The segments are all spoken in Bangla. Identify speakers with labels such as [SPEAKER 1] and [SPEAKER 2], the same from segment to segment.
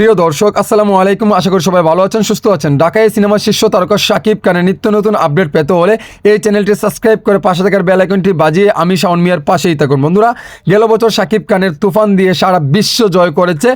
[SPEAKER 1] প্রিয় দর্শক, আসসালামু আলাইকুম। আশা করি সবাই ভালো আছেন, সুস্থ আছেন। ঢাকায় সিনেমার শীর্ষ তারকা শাকিব খানের নিত্য নতুন আপডেট পেতে হলে এই চ্যানেলটি সাবস্ক্রাইব করে পাশে থাকার বেল আইকনটি বাজিয়ে আমি শাওন মিয়ার পাশেই থাকুন। বন্ধুরা, গেল বছর শাকিব খানের তুফান দিয়ে সারা বিশ্ব জয় করেছে,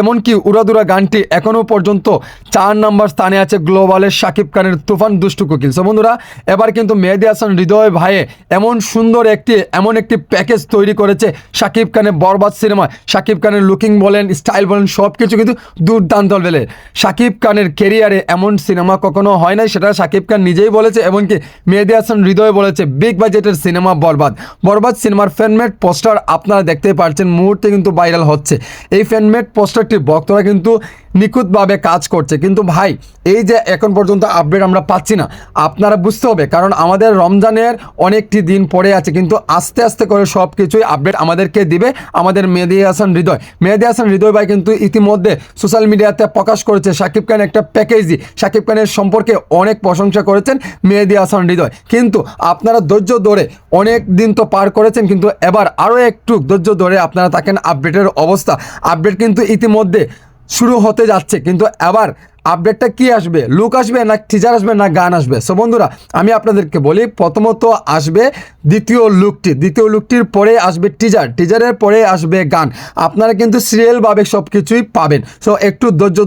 [SPEAKER 1] এমনকি উড়াদুরা গানটি এখনও পর্যন্ত চার নম্বর স্থানে আছে গ্লোবালের শাকিব খানের তুফান দুষ্টু কোকিল। সো বন্ধুরা, এবার কিন্তু মেহেদি হাসান, হৃদয় ভাইয়ে এমন সুন্দর একটি, এমন একটি প্যাকেজ তৈরি করেছে শাকিব খানের বরবাদ সিনেমায়। শাকিব খানের লুকিং বলেন স্টাইল বলেন সব কিছু কিন্তু দুর্দান্ত বেলে শাকিব খানের কেরিয়ারে এমন সিনেমা কখনো হয় নাই, সেটা শাকিব খান নিজেই বলেছে, এমনকি মেহেদি হাসান হৃদয় বলেছে বিগ বাজেটের সিনেমা বরবাদ। বরবাদ সিনেমার ফ্যানমেড পোস্টার আপনারা দেখতে পারছেন, মুহূর্তে কিন্তু ভাইরাল হচ্ছে। এই ফ্যানমেড পোস্টারটি ভক্তরা কিন্তু নিখুঁতভাবে কাজ করছে। কিন্তু ভাই, এই যে এখন পর্যন্ত আপডেট আমরা পাচ্ছি না, আপনারা বুঝতে হবে, কারণ আমাদের রমজানের অনেকটি দিন পরে আছে, কিন্তু আস্তে আস্তে করে সব কিছুই আপডেট আমাদেরকে দিবে আমাদের মেহেদি হাসান হৃদয়। মেহেদি হাসান হৃদয় ভাই কিন্তু ইতিমধ্যে সোশ্যাল মিডিয়াতে প্রকাশ করেছে, শাকিব খান একটা প্যাকেজই শাকিব খানের সম্পর্কে অনেক প্রশংসা করেছেন মেহেদি হাসান হৃদয়। কিন্তু আপনারা ধৈর্য ধরে অনেক দিন তো পার করেছেন, কিন্তু এবার আরও একটু ধৈর্য ধরে আপনারা থাকেন আপডেটের অবস্থা। আপডেট কিন্তু ইতিমধ্যে শুরু হতে যাচ্ছে, কিন্তু এবার আপডেটটা কি আসবে? লুক আসবে না টিজার আসবে না, গান আসবে? সো বন্ধুরা, আমি আপনাদেরকে বলি, প্রথমত আসবে দ্বিতীয় লুকটি দ্বিতীয় লুকটির পরে আসবে টিজার টিজারের পরে আসবে গান। আপনারা কিন্তু সিরিয়ালভাবে সব কিছুই পাবেন। সো একটু ধৈর্য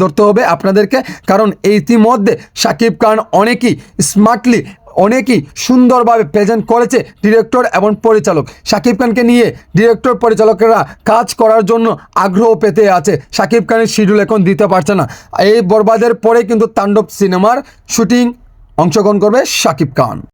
[SPEAKER 1] ধরতে হবে আপনাদেরকে। কারণ ইতিমধ্যে সাকিব খান অনেকেই স্মার্টলি অনেকেই সুন্দরভাবে প্রেজেন্ট করেছে ডিরেক্টর এবং পরিচালক। শাকিব খানকে নিয়ে ডিরেক্টর পরিচালকেরা কাজ করার জন্য আগ্রহ পেতে আছে। শাকিব খানের শিডিউল এখন দিতে পারছে না। এই বরবাদের পরে কিন্তু তাণ্ডব সিনেমার শুটিং অংশগ্রহণ করবে শাকিব খান।